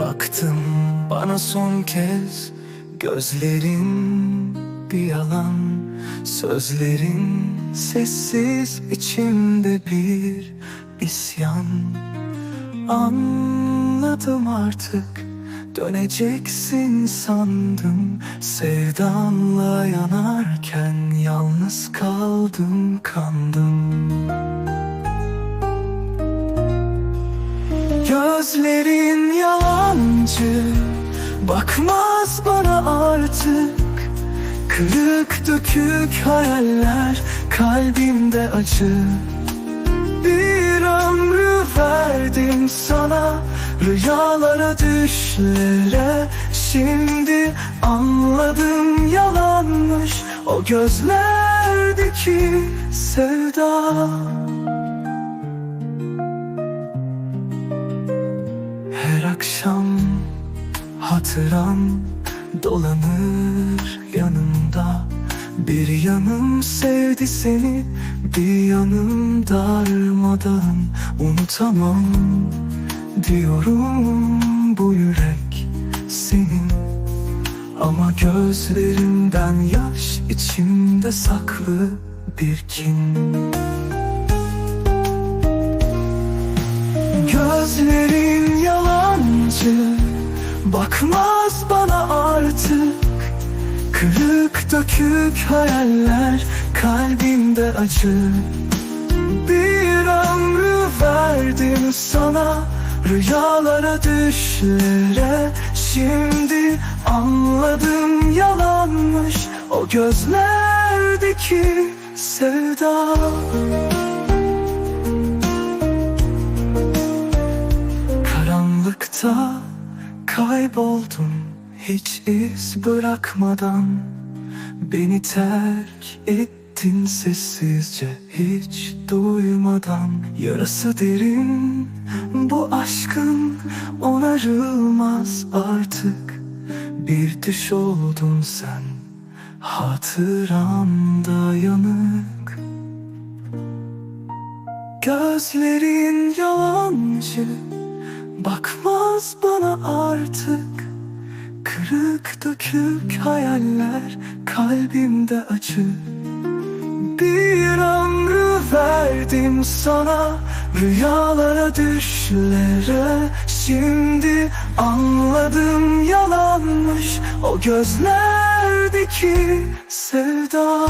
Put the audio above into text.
Baktım bana son kez. Gözlerin bir yalan Sözlerin sessiz içimde bir isyan. Anladım artık Döneceksin sandım. Sevdanla yanarken Yalnız kaldım kandım. Gözlerin Bakmaz bana artık. Kırık dökük hayaller Kalbimde acı Bir ömrü verdim sana Rüyalara düşlere. Şimdi anladım yalanmış O gözlerdeki sevda. Her akşam hatıram dolanır yanımda. Bir yanım sevdi seni, bir yanım darmadan Unutamam diyorum bu yürek senin. Ama gözlerimden yaş içimde saklı bir kin. Gözlerin yalancı Bakmaz bana artık. Kırık dökük hayaller Kalbimde acı Bir ömrü verdim sana Rüyalara düşlere. Şimdi anladım yalanmış O gözlerdeki sevda. Karanlıkta kayboldum hiç iz bırakmadan. Beni terk ettin sessizce hiç duymadan. Yarası derin bu aşkın onarılmaz artık. Bir düş oldun sen hatıramda yanık. Gözlerin yalancı Bakmaz bana artık. Kırık dökük hayaller Kalbimde acı Bir ömrü verdim sana Rüyalara düşlere. Şimdi anladım yalanmış O gözlerdeki sevda